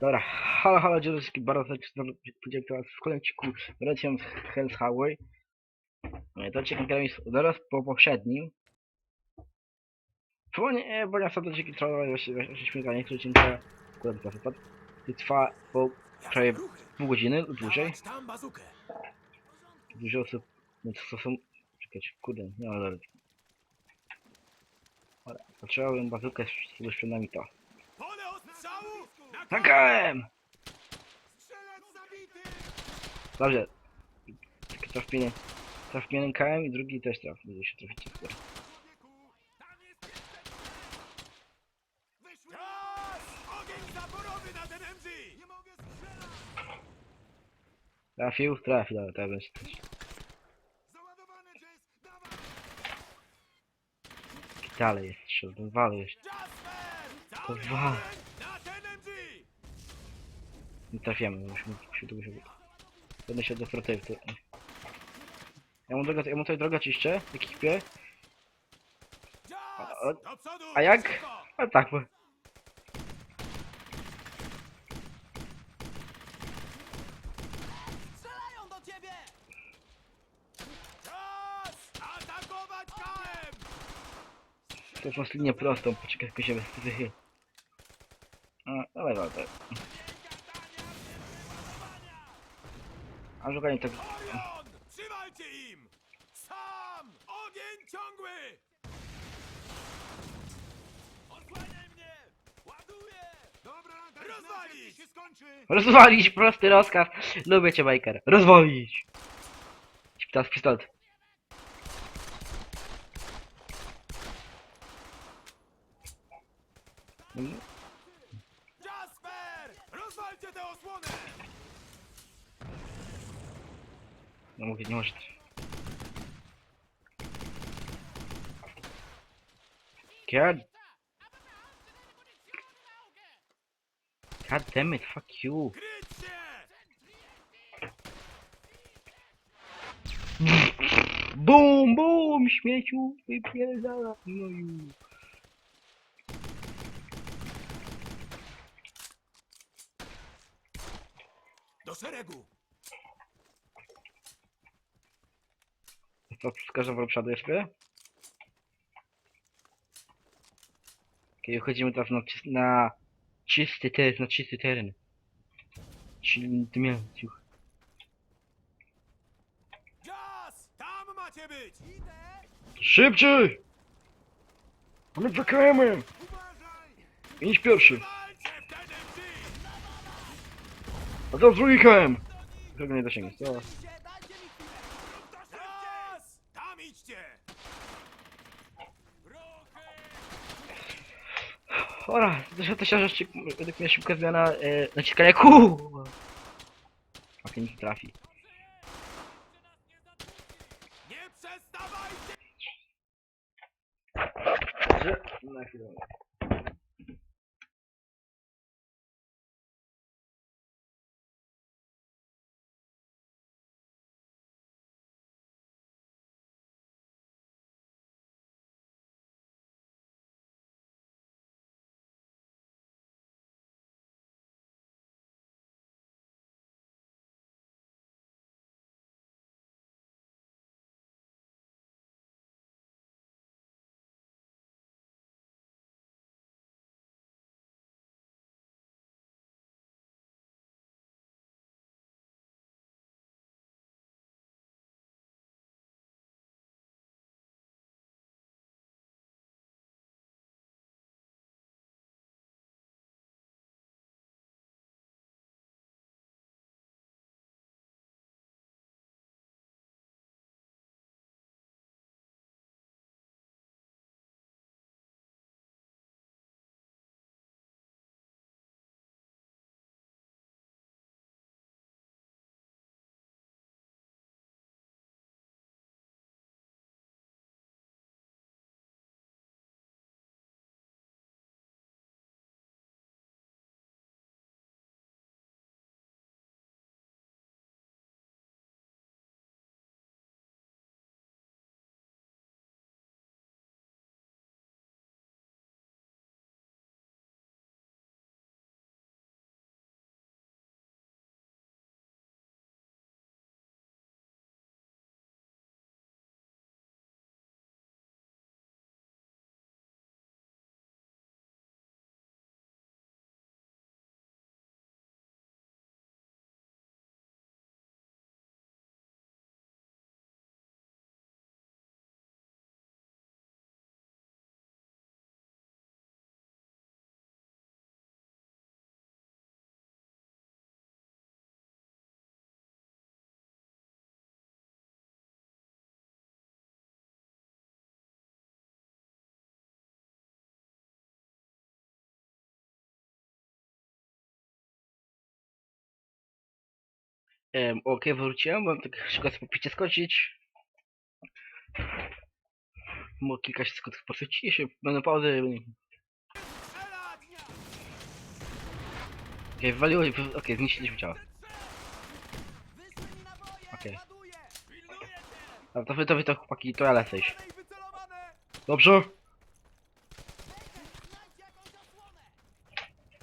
Dobra, halo, halo, dzień dobry, bardzo podziękuję w kolejnym odcinku wracam z Hell's Highway. No To odcinek grałem jest zaraz po poprzednim. Przypomnę, bo ja sobie odcinki trwały właśnie właśnie śmiganie, który odcinek akurat teraz wypadł. I trwa po prawie pół godziny dłużej. Dużo osób, no to są... Czekać, kurde, nie ma zaraz. Dobra, potrzebowałem bazukę z z sprzętami to. Pole ostrzału! Na Nagrałem! Strzelec zabity! Dobrze. Traf mnie. Traf mnie KM i drugi też traf. Będzie się trafić. Trafił? Trafił, ale teraz będzie też. Dalej jest ten wale jeszcze. To Cały Nie trafiamy, musimy się długo się... Będę się do protektu. Ja mu drogę, ja mu tutaj drogę czyszczę, ekipie. A- przodu! a jak? A tak! To masz linię prostą, poczekaj, tylko się. A szukanie tak... Orion! Trzymajcie im! Sam! Ogień ciągły! Osłaniaj mnie! Ładuję! Dobra, rozwalić! się skończy! Rozwalić, prosty rozkaz! Lubię cię, Biker. Rozwalić! Teraz pistolet. No mówię, nie może. God. God damn it, fuck you. Bum, bum, śmieciu, wypierdala. No już. Do szeregu! To każdą przodu jeszcze? Kiedy wchodzimy teraz na, czys- na czysty teren, na czysty teren. Czyli dmięciuch. Jazz! Tam macie być! Szybciej! My czekamy! Idź pierwszy. A to z drugikiem! Tego nie dosięgniesz, to... Dajcie mi chwilę! Jazz! Tam idźcie! Ora, zresztą to się rzeczy, według mnie szybka zmiana e, naciskania kół! A nie trafi. Um, Okej, wróciłem, bo tak szybko sobie popicie skończyć. Mo kilka sekund posyci się, będą pauzy. Okej, wywaliło, okej, zniszczyliśmy ciało. Wyszły mi naboje! Okej. Ładuję! Pilnuję cię! A to wy, to wy, to chłopaki, to ja lecę! Dobrze?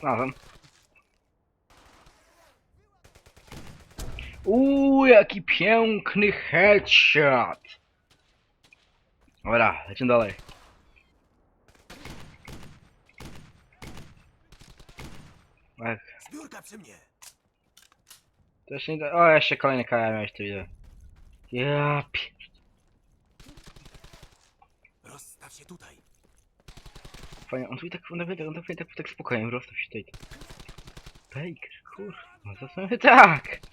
Znalazłem. Uuu, jaki piękny headshot! Dobra, lecimy dalej. Ech, Zbiórka przy mnie! jeszcze nie da... O, jeszcze kolejny KM miałeś to widzę. Ja. Rozstaw się tutaj! Fajnie, on tu i tak, on tak, on tak, tak, tak spokojnie, rozstaw się tutaj. Baker, kurwa, no zasady tak!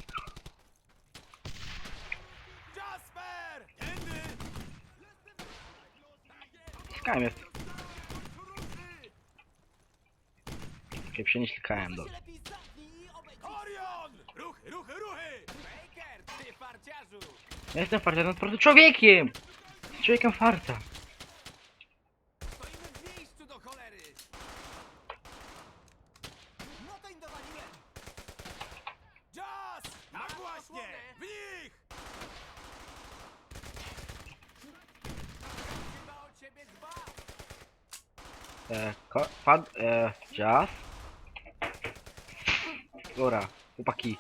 KM jest. Okej, przenieśli KM, dobra. Orion! Ruchy, ruchy, ruchy! Baker, ty farciarzu! Ja jestem no po prostu człowiekiem! Człowiekiem farta. Stoimy w miejscu do cholery! No to im dowaliłem! Jazz! Tak właśnie! W nich! Chyba o ciebie dba! E, ko, pad, e, jazz. Dobra, chłopaki.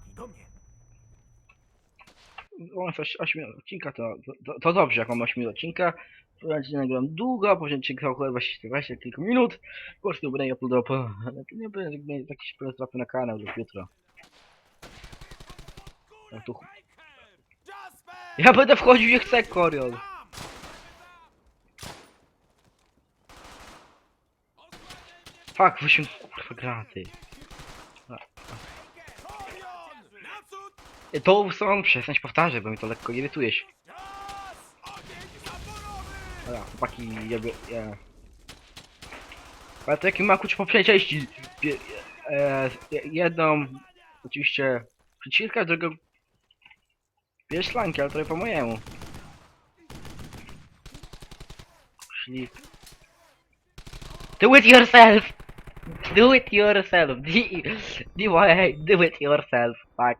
Chłopaki, do mnie! Mam 8 odcinka, to, to, to dobrze, jak mam 8 odcinka. Będzie nagram długo, później odcinek około 20, 20 kilku minut. Po prostu będę uploadował, po- nie będzie jakiś problem trafił na kanał lub jutro. Ja, tu, ja będę wchodził jak chcę, Korion. Tam! Fuck, wysiąg kurwa granaty. Orion! Naprzód! E, To są, przestań powtarzać, bo mi to lekko irytuje się. Dobra, chłopaki, ja, ja... Ale to jaki ma klucz po części? Pie- E, jedną, oczywiście, przyciska, drugą... Bierz szlanki, ale trochę po mojemu. Szlik. Do it yourself! Do it yourself! D- DY, do it yourself, tak.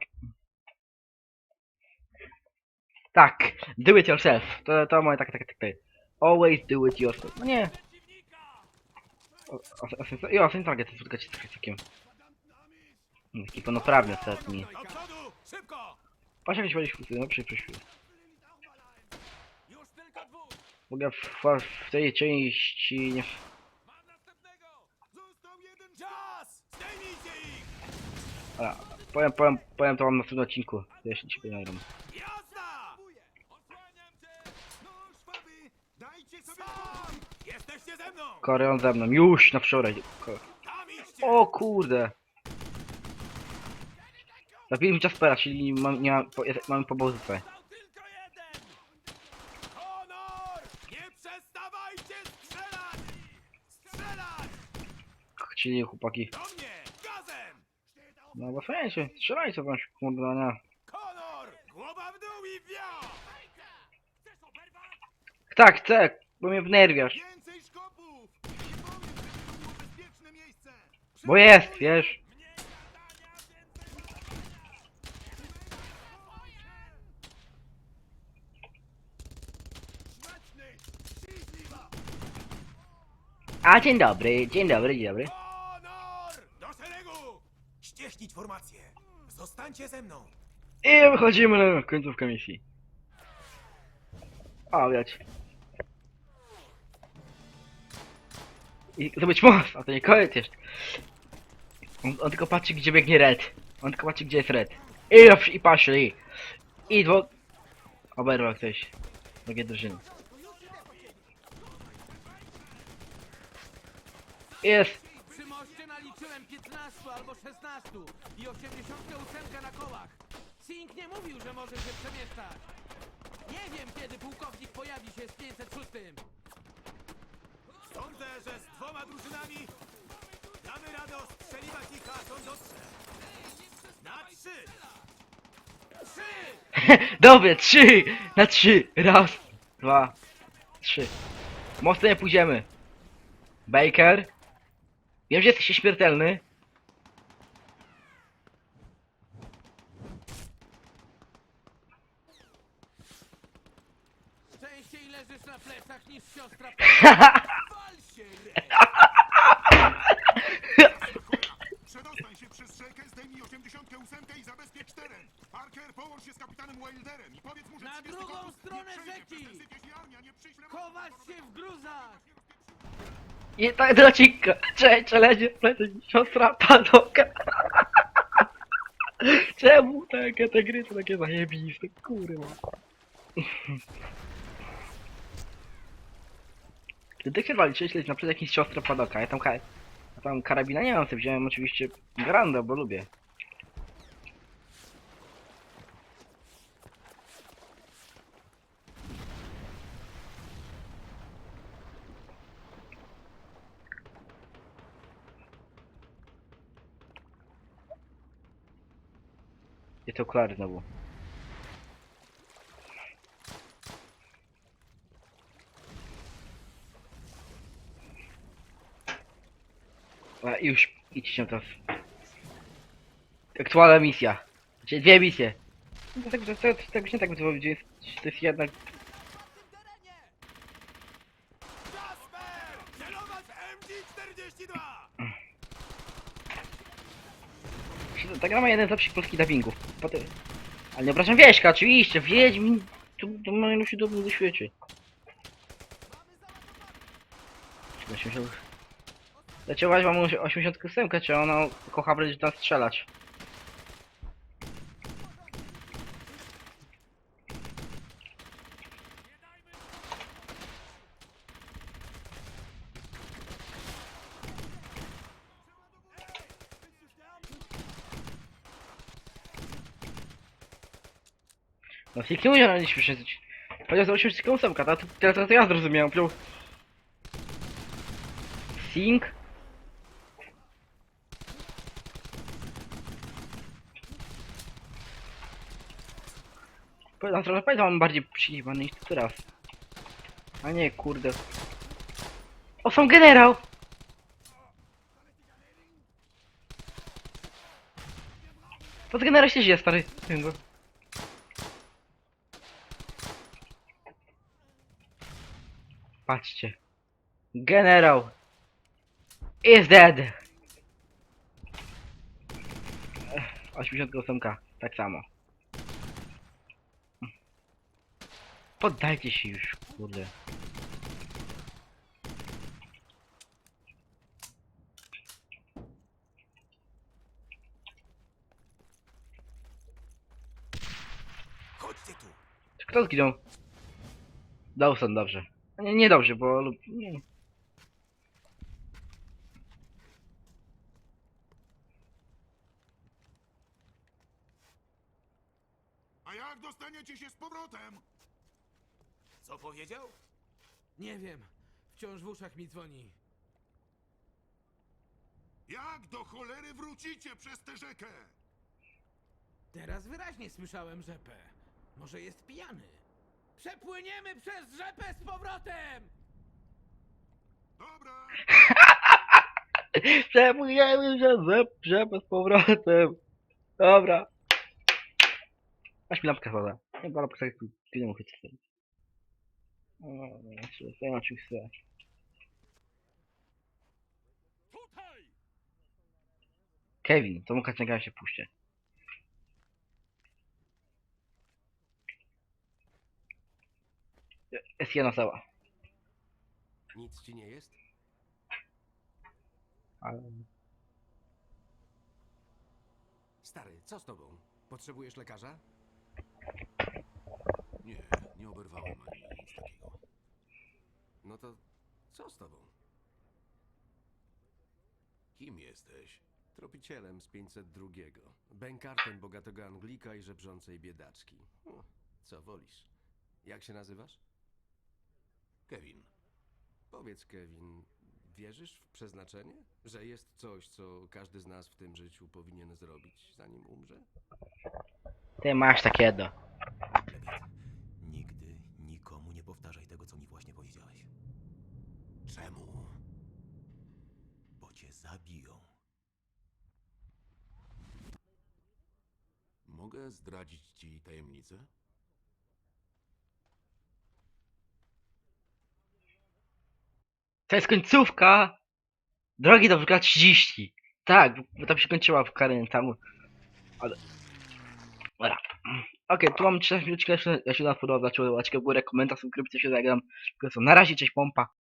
Tak, do it yourself. To, to moje tak, tak, tak, tak. Always do it yourself. No nie. O, o, o, I o, ten target spotkać się z krytykiem. Taki pełnoprawny ostatni. Patrz jak się chwilę, no przy chwilę. Już tylko dwóch! Mogę w, w tej części nie... Mam następnego! Został jeden Jazz! Zdejmijcie ich! A, powiem, powiem, powiem to wam na następnym odcinku. Nagram. Jesteście ze mną! Mną, już na wczoraj. Ko Tam idźcie! o kurde! Zabili mi Jaspera, czyli mam, nie mam, po, jest, mamy po bałzyce. Został tylko jeden! Honor! Nie przestawajcie strzelać! Strzelać! Czyli chłopaki. Do mnie! Gazem! No bo słuchajcie, strzelajcie bądź kurde, nie. Honor! Głowa w dół i wio! Tak, chcę, bo mnie wnerwiasz. Więcej szkopów! Nie powiem, że to było bezpieczne miejsce! Bo jest, wiesz. A dzień dobry, dzień dobry, dzień dobry. Honor! Do szeregu! Ścieśnić formację! Zostańcie ze mną! I wychodzimy na końcówkę misji. A, widać. I zdobyć most, a to nie koniec jeszcze. On, on tylko patrzy gdzie biegnie red. On tylko patrzy gdzie jest red. I, i poszli. I dwo... Oberwał ktoś. Drugie drużyny. Jest! Przy moście naliczyłem 15 albo 16 i 88 na kołach. Sink nie mówił, że może się przemieszczać. Nie wiem, kiedy pułkownik pojawi się z 506. Sądzę, że z dwoma drużynami damy radę ostrzeliwać ich, aż on dotrze. Na trzy! Dobre, trzy! Na trzy! Raz, dwa, trzy. Mocno nie pójdziemy. Baker. Wiem, że jesteś śmiertelny. Częściej leżysz na plecach niż siostra. Wal się, Przedostań się przez rzekę, zdejmij 88 i zabezpiecz teren. Parker, połącz się z kapitanem Wilderem i powiedz mu, że Na 30 drugą gotów stronę nie przejdzie rzeki! armia nie przyśle Chować się w gruzach! I tak do odcinka. Cześć, ledzie, lecę siostra panoka. Czemu takie te gry są takie zajebiste, kurwa. Ty ty chyba liczyłeś leć na przykład jakiś siostra padoka, ja tam, ka tam karabina nie mam, sobie wziąłem oczywiście Granda, bo lubię. Gdzie te okulary znowu? A już idźcie teraz. Aktualna misja. Znaczy dwie misje. No tak, to, to, to, tak, nie tak to powiedzieć. To jest jedna. Jasper! Celować MG-42! Ta gra ma jeden z lepszych polskich dubbingów. Potem... Ale nie obrażam Wieśka, oczywiście, Wiedźmin. To, to ma najlepszy dubbing na świecie. Czekaj, 80... Leciałaś mam 88, czy ona kocha wręcz nas strzelać? No Sik nie nie śmieszyć. Powiedział, że 88, to, to, teraz to ja zrozumiałem. Powiedział... Sink? Trochę powiedział, mam bardziej przyjebany niż ty teraz. A nie, kurde. O, są generał! To z generał się dzieje, stary. Wiem go. Patrzcie. Generał is dead. Ech, 88, tak samo. Poddajcie się już, kurde. Chodźcie tu! Kto zginął? Dawson, dobrze. Nie, nie dobrze, bo... lub- Nie. A jak dostaniecie się z powrotem? Co powiedział? Nie wiem. Wciąż w uszach mi dzwoni. Jak do cholery wrócicie przez tę rzekę? Teraz wyraźnie słyszałem rzepę. Może jest pijany. Przepłyniemy przez rzepę z powrotem! Dobra, Przepłyniemy się ze z powrotem. Dobra. Aż mi spada. Nie, bo lampka tak tu nie mogę coś O, znaczy, czymś chcę. Kevin, to mu kacnega się puśćcie. Jest jedna cała. Nic ci nie jest? Ale... Stary, co z tobą? Potrzebujesz lekarza? Nie, nie oberwałem ani nic takiego. No to co z tobą? Kim jesteś? Tropicielem z 502. Bękartem bogatego Anglika i żebrzącej biedaczki. Hm, Co wolisz? Jak się nazywasz? Kevin. Powiedz, Kevin, wierzysz w przeznaczenie? Że jest coś, co każdy z nas w tym życiu powinien zrobić, zanim umrze? Ty masz takiego. Nigdy nikomu nie powtarzaj tego, co mi właśnie powiedziałeś. Czemu? Bo cię zabiją. Mogę zdradzić ci tajemnicę? To jest końcówka! Drogi do WK 30. Tak, bo tam się kończyła w Karyn tam. Ale... Dobra. Okej, tu mam 3 minutki, jeśli wam podoba, dlaczego łapkę w górę, komentarz, subskrypcję się zagram. Na razie, cześć pompa.